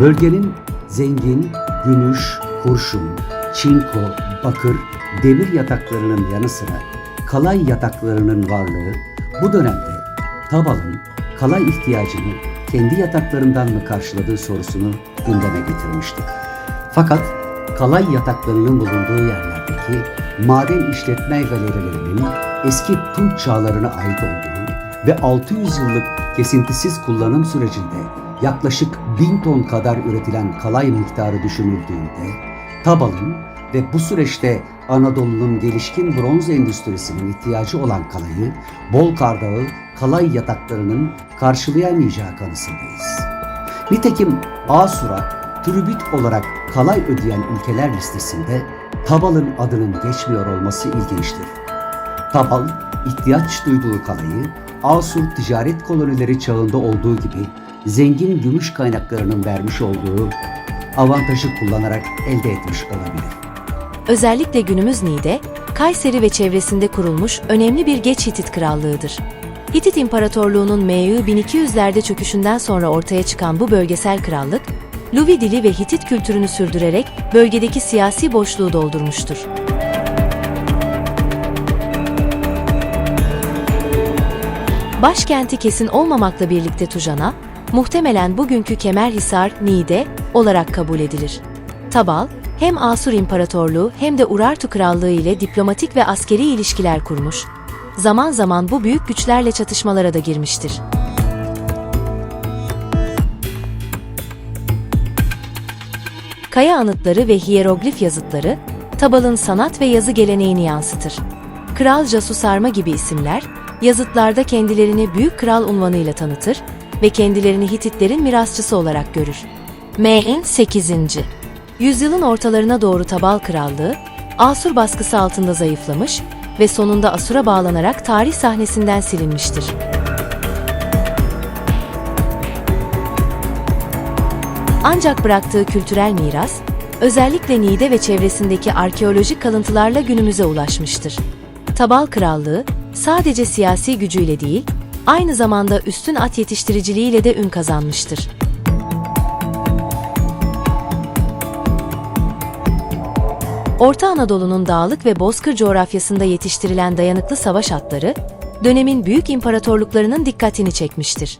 Bölgenin zengin, gümüş, kurşun, çinko, bakır, demir yataklarının yanı sıra kalay yataklarının varlığı bu dönemde Tabal'ın kalay ihtiyacını kendi yataklarından mı karşıladığı sorusunu gündeme getirmişti. Fakat kalay yataklarının bulunduğu yerlerdeki maden işletme galerilerinin eski Tunç çağlarına ait olduğu ve 600 yıllık kesintisiz kullanım sürecinde yaklaşık 1000 ton kadar üretilen kalay miktarı düşünüldüğünde Tabal'ın ve bu süreçte Anadolu'nun gelişkin bronz endüstrisinin ihtiyacı olan kalayı bol kardağı kalay yataklarının karşılayamayacağı kanısındayız. Nitekim Asur'a tribüt olarak kalay ödeyen ülkeler listesinde Tabal'ın adının geçmiyor olması ilginçtir. Tabal, ihtiyaç duyduğu kalayı Asur ticaret kolonileri çağında olduğu gibi zengin gümüş kaynaklarının vermiş olduğu avantajı kullanarak elde etmiş olabilir. Özellikle günümüz Niğde, Kayseri ve çevresinde kurulmuş önemli bir geç Hitit krallığıdır. Hitit İmparatorluğu'nun MÜ 1200'lerde çöküşünden sonra ortaya çıkan bu bölgesel krallık, Luvi dili ve Hitit kültürünü sürdürerek bölgedeki siyasi boşluğu doldurmuştur. Başkenti kesin olmamakla birlikte Tujan'a, muhtemelen bugünkü Kemerhisar, Niğde olarak kabul edilir. Tabal, hem Asur İmparatorluğu hem de Urartu Krallığı ile diplomatik ve askeri ilişkiler kurmuş. Zaman zaman bu büyük güçlerle çatışmalara da girmiştir. Kaya anıtları ve hiyeroglif yazıtları, Tabal'ın sanat ve yazı geleneğini yansıtır. Kral Jasusarma gibi isimler, yazıtlarda kendilerini büyük kral unvanıyla tanıtır ve kendilerini Hititlerin mirasçısı olarak görür. M.N. 8. Yüzyılın ortalarına doğru Tabal Krallığı, Asur baskısı altında zayıflamış ve sonunda Asur'a bağlanarak tarih sahnesinden silinmiştir. Ancak bıraktığı kültürel miras, özellikle Niğde ve çevresindeki arkeolojik kalıntılarla günümüze ulaşmıştır. Tabal Krallığı, sadece siyasi gücüyle değil, aynı zamanda üstün at yetiştiriciliğiyle de ün kazanmıştır. Orta Anadolu'nun dağlık ve bozkır coğrafyasında yetiştirilen dayanıklı savaş atları, dönemin büyük imparatorluklarının dikkatini çekmiştir.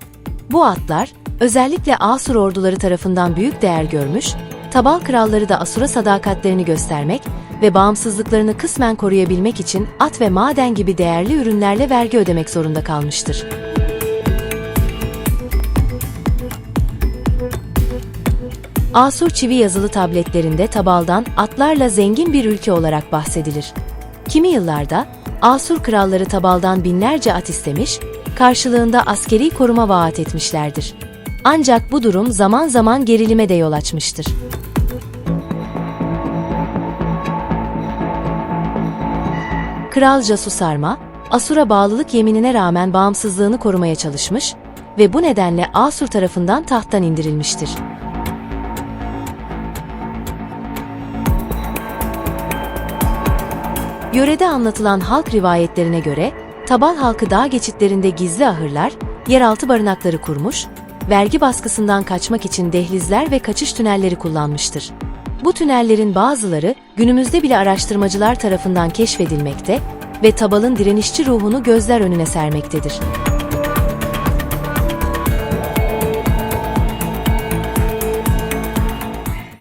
Bu atlar, özellikle Asur orduları tarafından büyük değer görmüş, Tabal kralları da Asur'a sadakatlerini göstermek ve bağımsızlıklarını kısmen koruyabilmek için at ve maden gibi değerli ürünlerle vergi ödemek zorunda kalmıştır. Asur çivi yazılı tabletlerinde Tabal'dan atlarla zengin bir ülke olarak bahsedilir. Kimi yıllarda Asur kralları Tabal'dan binlerce at istemiş, karşılığında askeri koruma vaat etmişlerdir. Ancak bu durum zaman zaman gerilime de yol açmıştır. Kral Jasusarma, Asur'a bağlılık yeminine rağmen bağımsızlığını korumaya çalışmış ve bu nedenle Asur tarafından tahttan indirilmiştir. Yörede anlatılan halk rivayetlerine göre, Tabal halkı dağ geçitlerinde gizli ahırlar, yeraltı barınakları kurmuş, vergi baskısından kaçmak için dehlizler ve kaçış tünelleri kullanmıştır. Bu tünellerin bazıları günümüzde bile araştırmacılar tarafından keşfedilmekte ve Tabal'ın direnişçi ruhunu gözler önüne sermektedir.